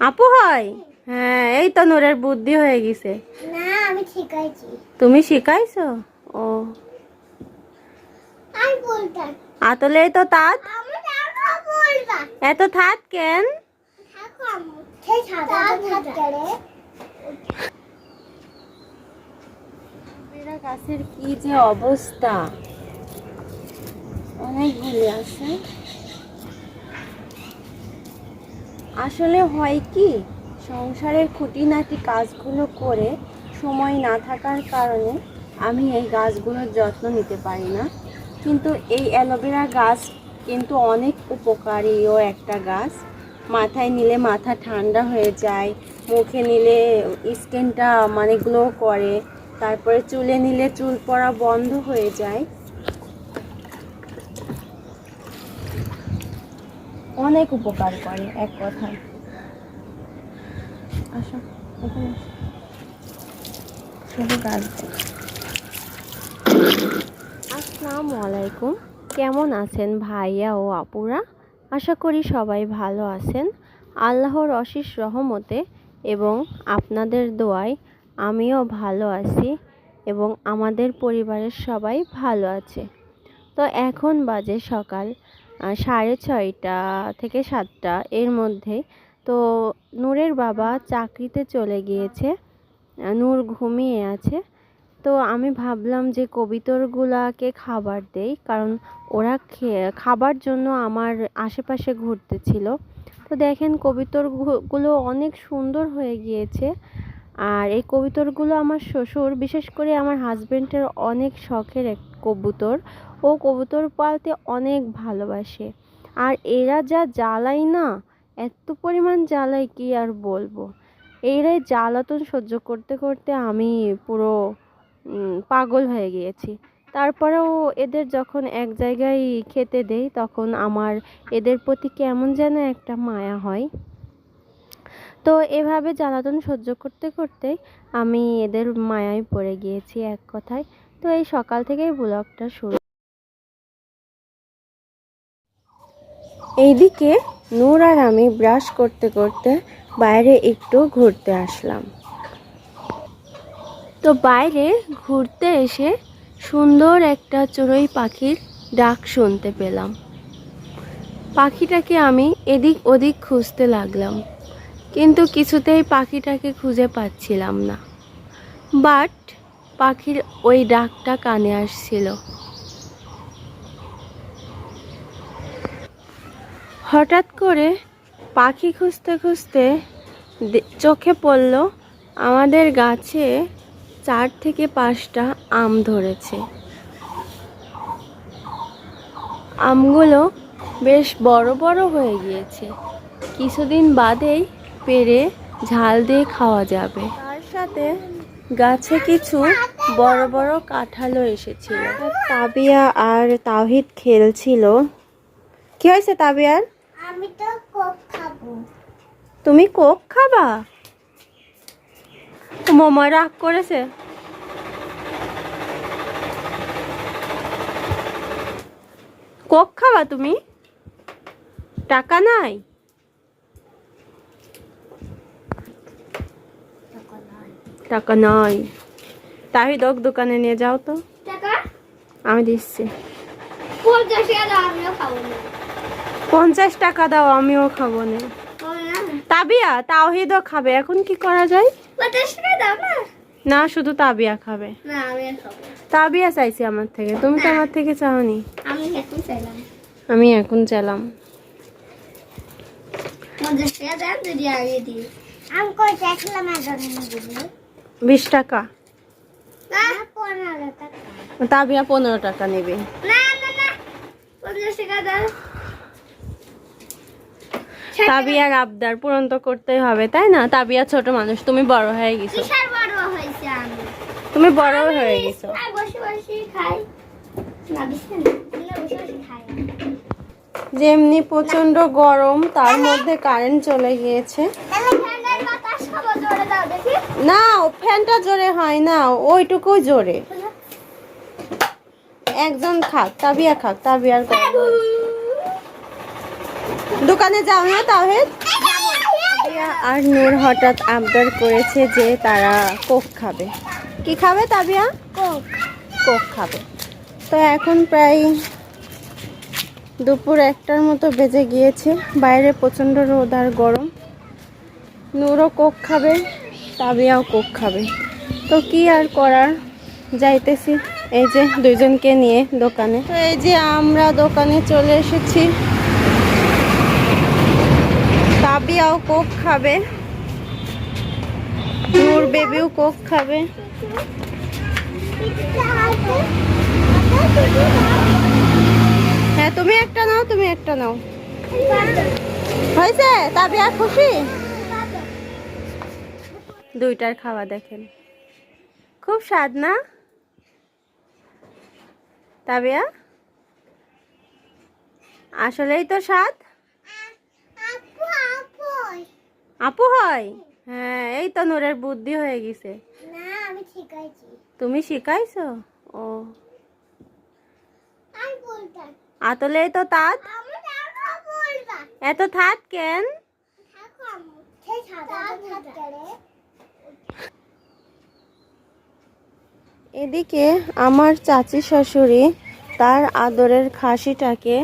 আপু হয়? হ্যাঁ এই তো নূরের বুদ্ধি হয়ে গেছে। না আমি শিখাইছি। তুমি শিখাইছো? ও। আর আতলে তো তাঁত। আমি দেখো বলবা এত থাত কেন? গাছের কি যে অবস্থা? অনেকগুলি আছে। আসলে হয় কি, সংসারের খুঁটিনাটি কাজগুলো করে সময় না থাকার কারণে আমি এই গাছগুলোর যত্ন নিতে পারি না। কিন্তু এই অ্যালোভেরা গাছ কিন্তু অনেক উপকারীও একটা গাছ। মাথায় নিলে মাথা ঠান্ডা হয়ে যায়, মুখে নিলে স্কিনটা মানে গ্লো করে, তারপরে চুলে নিলে চুল পড়া বন্ধ হয়ে যায়। অনেক উপকার করে, এক কথায়। আসো আসসালামু আলাইকুম। কেমন আছেন ভাইয়া ও আপুরা? আশা করি সবাই ভালো আছেন। আল্লাহর অশেষ রহমতে এবং আপনাদের দোয়ায় আমিও ভালো আছি এবং আমাদের পরিবারের সবাই ভালো আছে। তো এখন বাজে সকাল। সাড়ে ছয়টা থেকে সাতটা এর মধ্যে। তো নূরের বাবা চাকরিতে চলে গিয়েছে নূর ঘুমিয়ে আছে। তো আমি ভাবলাম যে কবিতরগুলাকে খাবার দেই, কারণ ওরা খাবার জন্য আমার আশেপাশে ঘুরতেছিল তো দেখেন কবিতরগুলো অনেক সুন্দর হয়ে গিয়েছে। আর এই কবুতরগুলো আমার শ্বশুর, বিশেষ করে আমার হাজব্যান্ডের অনেক শখের এক কবুতর। ও কবুতর পালতে অনেক ভালোবাসে। আর এরা যা জ্বালাই না, এত পরিমাণ জ্বালাই কি আর বলব? এরাই জ্বালাতন সহ্য করতে করতে আমি পুরো পাগল হয়ে গিয়েছি। তারপরেও এদের যখন এক জায়গায় খেতে দেই, তখন আমার এদের প্রতি কেমন যেন একটা মায়া হয়। তো এভাবে জ্বালাতন সহ্য করতে করতে আমি এদের মায়ায় পড়ে গিয়েছি এক কথায়। তো এই সকাল থেকেই ব্লগটা শুরু। এইদিকে নূর আর আমি ব্রাশ করতে করতে বাইরে একটু ঘুরতে আসলাম। তো বাইরে ঘুরতে এসে সুন্দর একটা চড়ুই পাখির ডাক শুনতে পেলাম। পাখিটাকে আমি এদিক ওদিক খুঁজতে লাগলাম। কিন্তু কিছুতেই পাখিটাকে খুঁজে পাচ্ছিলাম না। বাট পাখির ওই ডাকটা কানে আসছিল। হঠাৎ করে পাখি খুঁজতে খুঁজতে চোখে পড়ল, আমাদের গাছে চার থেকে পাঁচটা আম ধরেছে। আমগুলো বেশ বড় বড় হয়ে গিয়েছে। কিছুদিন বাদেই পেরে ঝাল দিয়ে খাওয়া যাবে। তার সাথে গাছে কিছু বড় বড় কাঁঠালও এসেছিল। তাবিয়া আর তাহিদ খেলছিল। কি হয়েছে তাবিয়ার? আমি তো কোক খাব। তুমি কোক খাবা? মোমা রাগ করেছে? কোক খাবা তুমি? টাকা নাই? টাকা নাই। তাহিদ ওক দোকানে নিয়ে যাও তো। টাকা? আমি দিচ্ছি। পঞ্চাশ টাকা দাও আমিও খাব না। তাবিয়া তাওহিদও খাবে। এখন কি করা যায়? না? শুধু তাবিয়া খাবে। তাবিয়া চাইছি আমার থেকে। তুমি তো আমার থেকে চাওনি। আমি এখন চাইলাম। আমি এখন চালাম পঞ্চাশ টাকা দেন যদি আগে দিই আমি কই দিবি। বিশ টাকা। না পনেরো টাকা। তাবিয়া পনেরো টাকা নেবে। না না না পঞ্চাশ টাকা দাও। তাবিয়ার আবদার পূরণ তো করতেই হবে তাই না? তাবিয়া ছোট মানুষ তুমি বড় হয়ে গেছো। তুমি বড় হয়ে গেছো। আর বসে বসে খাই। না বিশাল না আমরা বসে বসে খাই। যেমনি প্রচণ্ড গরম তার মধ্যে কারেন্ট চলে গিয়েছে তাহলে ঠান্ডার বাতাস খাব জোরে দাও দেখি না ফ্যানটা জোরে হয় না ওইটুকু জোরে। একজন খাক তাবিয়া খাক তাবিয়ার দোকানে যাও না তাহেদ আর নূর হঠাৎ আবদার করেছে যে তারা কোক খাবে। কি খাবে তাবিয়া? কোক। কোক খাবে। তো এখন প্রায় দুপুর একটার মতো বেজে গিয়েছে বাইরে প্রচণ্ড রোদ আর গরম। নূরও কোক খাবে। তাবিয়াও কোক খাবে। তো কি আর করার? যাইতেছি। এই যে দুইজনকে নিয়ে দোকানে। তো এই যে আমরা দোকানে চলে এসেছি। তাবিয়াও কোক খাবে। নূর বেবিও কোক খাবে। হ্যাঁ তুমি একটা নাও, তুমি একটা নাও। হয়েছে? তাবিয়া খুশি? দুইটার খাওয়া দেখেন। খুব স্বাদ না? তাবিয়া? আসলেই তো স্বাদ? আপু হয় হ্যাঁ এই তো নূরের বুদ্ধি হয়ে গেছে। না আমি শিখাইছি। তুমি শিখাইছো? ও। আতলে তো তাঁত। এত থাত কেন থাকো আম্মু সেই সাদা থাকতে এদিকে আমার চাচি শাশুড়ি তার আদরের খাসিটাকে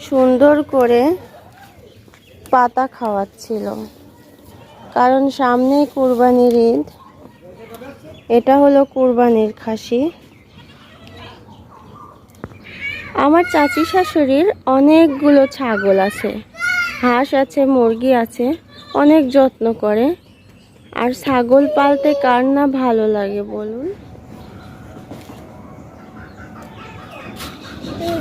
সুন্দর করে পাতা খাওয়াচ্ছিল। কারণ সামনে কুরবানির ঈদ। এটা হলো কুরবানির খাসি। আমার চাচি শাশুড়ির অনেকগুলো ছাগল আছে। হাঁস আছে, মুরগি আছে, অনেক যত্ন করে। আর ছাগল পালতে কার না ভালো লাগে বলুন?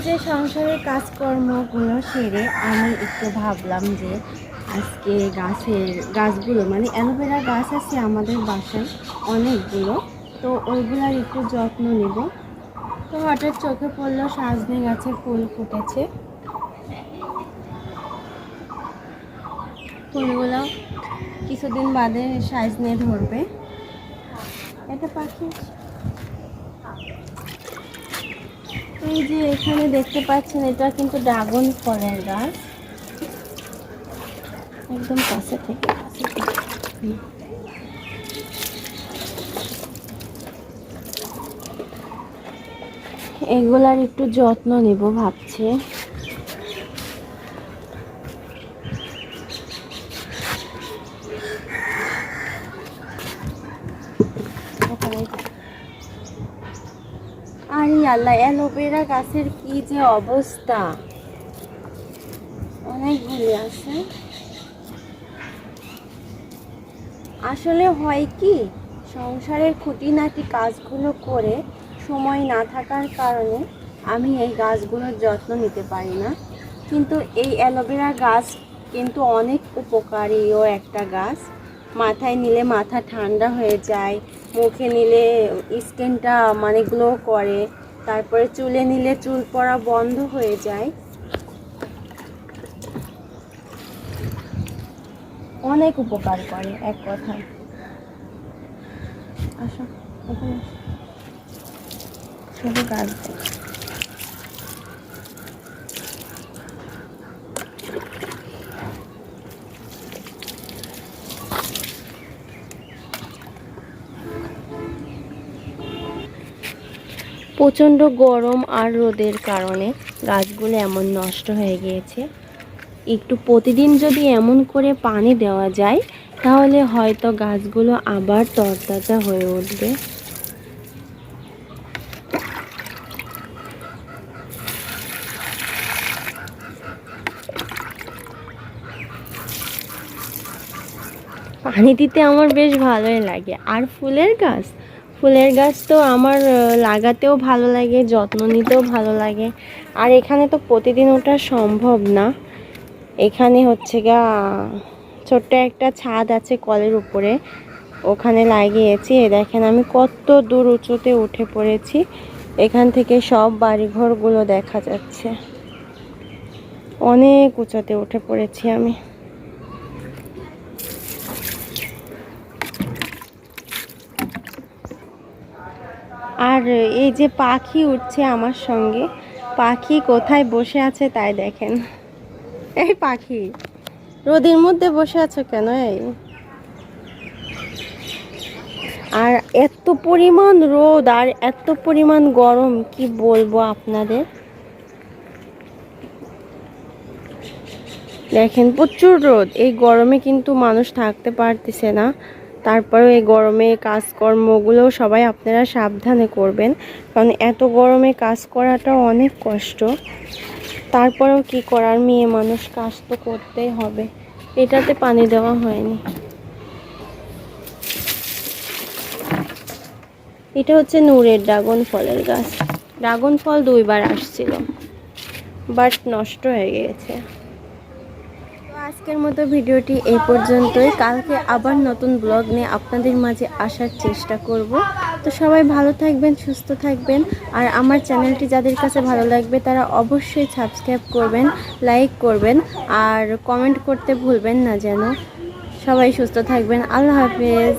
যে সংসারের কাজকর্মগুলো সেরে আমি একটু ভাবলাম যে আজকে গাছের গাছগুলো মানে অ্যালোভেরা গাছ আছে আমাদের বাসায়, অনেকগুলো। তো ওইগুলার একটু যত্ন নেব। তো হঠাৎ চোখে পড়ল সাজনে গাছে ফুল ফুটেছে। ফুলগুলো কিছুদিন বাদে সাজনে ধরবে। এটা পাখি। এই যে এখানে দেখতে পাচ্ছেন, এটা কিন্তু ড্রাগন ফলের গাছ একদম কাছে থেকে। এগুলার একটু যত্ন নেব ভাবছি ওখানে আরে আল্লাহ, অ্যালোভেরা গাছের কি যে অবস্থা? অনেক অনেকগুলি আছে। আসলে হয় কি, সংসারের খুঁটিনাটি কাজগুলো করে সময় না থাকার কারণে আমি এই গাছগুলোর যত্ন নিতে পারি না। কিন্তু এই অ্যালোভেরা গাছ কিন্তু অনেক উপকারীও একটা গাছ। মাথায় নিলে মাথা ঠান্ডা হয়ে যায়, মুখে নিলে স্কিনটা মানে গ্লো করে। তারপরে চুলে নিলে চুল পড়া বন্ধ হয়ে যায়। অনেক উপকার করে, এক কথায়। আসো, এখানে। শুধু গাছ। প্রচণ্ড গরম আর রোদের কারণে গাছগুলো এমন নষ্ট হয়ে গিয়েছে। একটু প্রতিদিন যদি এমন করে পানি দেওয়া যায়, তাহলে হয়তো গাছগুলো আবার তরতাজা হয়ে উঠবে। পানি দিতে আমার বেশ ভালোই লাগে। আর ফুলের গাছ? ফুলের গাছ তো আমার লাগাতেও ভালো লাগে, যত্ন নিতেও ভালো লাগে। আর এখানে তো প্রতিদিন ওটা সম্ভব না। এখানে হচ্ছে গা, ছোট্ট একটা ছাদ আছে কলের উপরে। ওখানে লাগিয়েছি। এ দেখেন আমি কত দূর উঁচুতে উঠে পড়েছি। এখান থেকে সব বাড়িঘরগুলো দেখা যাচ্ছে। অনেক উঁচুতে উঠে পড়েছি আমি। আর এই যে পাখি উঠছে আমার সঙ্গে, পাখি কোথায় বসে আছে তাই দেখেন। এই পাখি, রোদের মধ্যে বসে আছো কেন এই? আর এত পরিমাণ রোদ আর এত পরিমাণ গরম, কি বলব আপনাদের? দেখেন প্রচুর রোদ, এই গরমে কিন্তু মানুষ থাকতে পারতেছে না। তারপরেও এই গরমে কাজকর্মগুলো সবাই আপনারা সাবধানে করবেন। কারণ এত গরমে কাজ করাটা অনেক কষ্ট। তারপরেও কি করার? মেয়ে মানুষ কাজ তো করতেই হবে। এটাতে পানি দেওয়া হয়নি। এটা হচ্ছে নূরের ড্রাগন ফলের গাছ। ড্রাগন ফল দুইবার আসছিল। বাট নষ্ট হয়ে গিয়েছে। আজকের মতো ভিডিওটি এই পর্যন্তই। কালকে আবার নতুন ব্লগ নিয়ে আপনাদের মাঝে আসার চেষ্টা করব। তো সবাই ভালো থাকবেন, সুস্থ থাকবেন। আর আমার চ্যানেলটি যাদের কাছে ভালো লাগবে, তারা অবশ্যই সাবস্ক্রাইব করবেন, লাইক করবেন, আর কমেন্ট করতে ভুলবেন না যেন। সবাই সুস্থ থাকবেন। আল্লাহ হাফেজ।